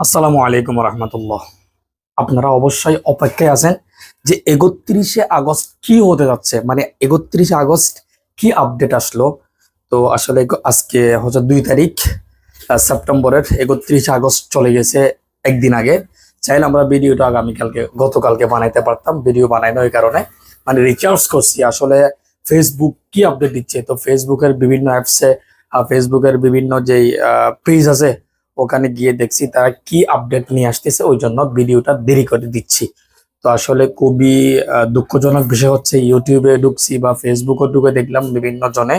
আসসালামু আলাইকুম রহমতুল্লাহ। আপনারা অবশ্যই অপেক্ষায় আছেন যে একত্রিশে আগস্ট কি হতে যাচ্ছে মানে একত্রিশে আগস্ট কি আপডেট আসলো। তো আসলে আজকে হচ্ছে দুই তারিখ সেপ্টেম্বরের একত্রিশে আগস্ট চলে গেছে একদিন আগে। চাইলে আমরা ভিডিওটা আগামীকালকে, গতকালকে বানাইতে পারতাম, ভিডিও বানাই না ওই কারণে। মানে রিচার্জ করছি, আসলে ফেসবুক কি আপডেট দিচ্ছে? তো ফেসবুকের বিভিন্ন অ্যাপসে ফেসবুকের বিভিন্ন যেই পেজ আছে ওখানে গিয়ে দেখছি তারা কি আপডেট নিয়ে আসতেছে, ওই জন্য ভিডিওটা দেরি করে দিচ্ছি। তো আসলে খুবই দুঃখজনক বিষয় হচ্ছে ইউটিউবে ঢুকছি বা ফেসবুকে ঢুকে দেখলাম বিভিন্ন জনে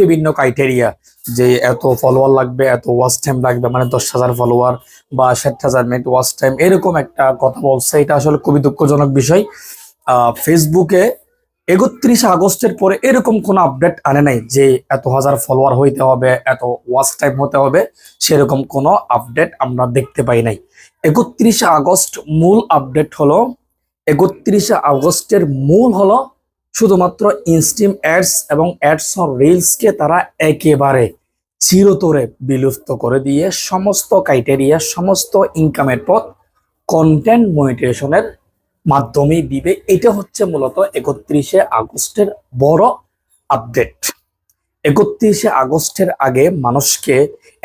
বিভিন্ন ক্রাইটেরিয়া যে এত ফলোয়ার লাগবে, এত ওয়াচ টাইম লাগবে মানে দশ হাজার ফলোয়ার বা ষাট হাজার মিনিট ওয়াচ টাইম এরকম একটা কথা বলছে। এটা আসলে খুবই দুঃখজনক বিষয়। ফেসবুকে একত্রিশে আগস্টের পরে এরকম কোনো আপডেট আনে নাই যে এত হাজার ফলোয়ার হইতে হবে, এত ওয়াচ টাইম হতে হবে, সেরকম কোনো আপডেট আমরা দেখতে পাই নাই। একত্রিশে আগস্ট মূল আপডেট হলো, একত্রিশে আগস্টের মূল হলো শুধুমাত্র ইনস্টিম অ্যাডস এবং অ্যাডস রিলসকে তারা একেবারে চিরতরে বিলুপ্ত করে দিয়ে সমস্ত ক্রাইটেরিয়া সমস্ত ইনকামের পথ কন্টেন্ট মনিটাইজেশনের মাধ্যমে দিবে। এটা হচ্ছে মূলত একত্রিশে আগস্টের বড় আপডেট একত্রিশে আগস্টের আগে মানুষকে,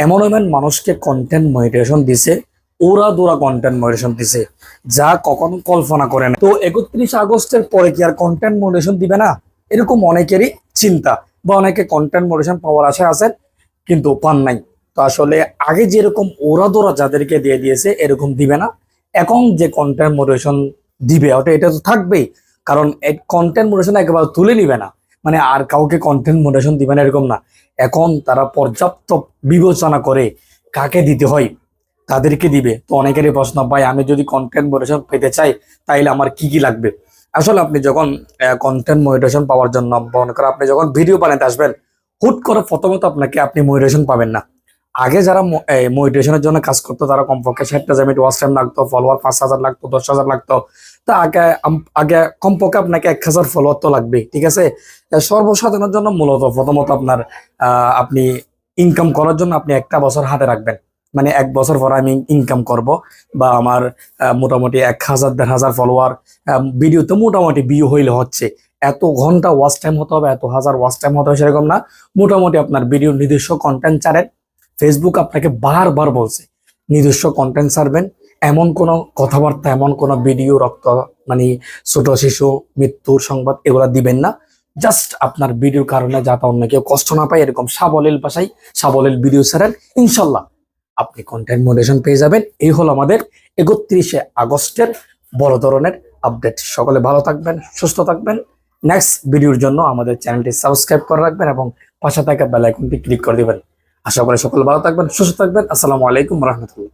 এমন এমন মানুষকে কন্টেন্ট মনিটাইজেশন দিছে, ওরা দোরা কন্টেন্ট মনিটাইজেশন দিছে, যা কখনো কল্পনা করে না। তো একত্রিশে আগস্টের পরে কি আর কন্টেন্ট মনিটাইজেশন দিবে না? এরকম অনেকেরই চিন্তা বা অনেকে কন্টেন্ট মনিটাইজেশন পাওয়ার আশায় আছেন, কিন্তু পান নাই। তো আসলে আগে যেরকম ওরা দোরা যাদেরকে দিয়ে দিয়েছে, এরকম দিবে না। এখন যে কন্টেন্ট মনিটাইজেশন দিবে, ওটা, এটা তো থাকবেই। কারণ কন্টেন্ট মনিটাইজেশন একেবারে তুলে নিবে না। মানে আর কাউকে কন্টেন্ট মোডারেশন দিবে না, এরকম না। এখন তারা পর্যাপ্ত বিবেচনা করে কাকে দিতে হয়, তাদেরকে দিবে। তো অনেকেরই প্রশ্ন, ভাই, আমি যদি কন্টেন্ট মোডারেশন পেতে চাই, তাইলে আমার কি কি লাগবে? আসলে আপনি যখন কন্টেন্ট মোডারেশন পাওয়ার জন্য, মনে করো আপনি যখন ভিডিও বানাতে আসবেন, হুট করে প্রথমত আপনাকে আপনি মোডারেশন পাবেন না। আগে যারা মোটিভেশনের জন্য কাজ করতো, তারা কমপক্ষে ষাট হাজার মিনিট ওয়াচ টাইম লাগতো ফলোয়ার পাঁচ হাজার লাগতো, দশ হাজার লাগতো। তা আগে আগে কমপক্ষে আপনাকে এক হাজার ফলোয়ার তো লাগবে ঠিক আছে? সর্বসাধারণের জন্য মূলত প্রথমত আপনার আপনি ইনকাম করার জন্য আপনি একটা বছর হাতে রাখবেন। মানে এক বছর পর আমি ইনকাম করব বা আমার মোটামুটি এক হাজার, দেড় হাজার ফলোয়ার ভিডিও তো মোটামুটি ভিউ হইলে হচ্ছে। এত ঘণ্টা ওয়াচ টাইম হতে হবে, এত হাজার ওয়াচ টাইম হতে হবে সেরকম না। মোটামুটি আপনার ভিডিও নিজস্ব কন্টেন্ট ছাড়েন। ফেসবুক আপনাকে বারবার বলছে, নিজস্ব কন্টেন্ট ছাড়বেন। এমন কোনো কথাবার্তা, এমন কোনো ভিডিও, রক্ত মানে ছোট শিশু, মৃত্যুর সংবাদ এগুলা দিবেন না। জাস্ট আপনার ভিডিওর কারণে যাতে অন্য কেউ কষ্ট না পায়, এরকম সাবলীল ভাষায় সাবলীল ভিডিও ছাড়েন, ইনশাল্লাহ আপনি কন্টেন্ট মোডেশন পেয়ে যাবেন। এই হলো আমাদের একত্রিশে আগস্টের বড় ধরনের আপডেট সকলে ভালো থাকবেন, সুস্থ থাকবেন। নেক্সট ভিডিওর জন্য আমাদের চ্যানেলটি সাবস্ক্রাইব করে রাখবেন এবং পাশে থাকা বেল আইকনটি ক্লিক করে দিবেন। আশা করি সকলে ভালো থাকবেন, সুস্থ থাকবেন। আসসালামু আলাইকুম রহমতুল্লাহ।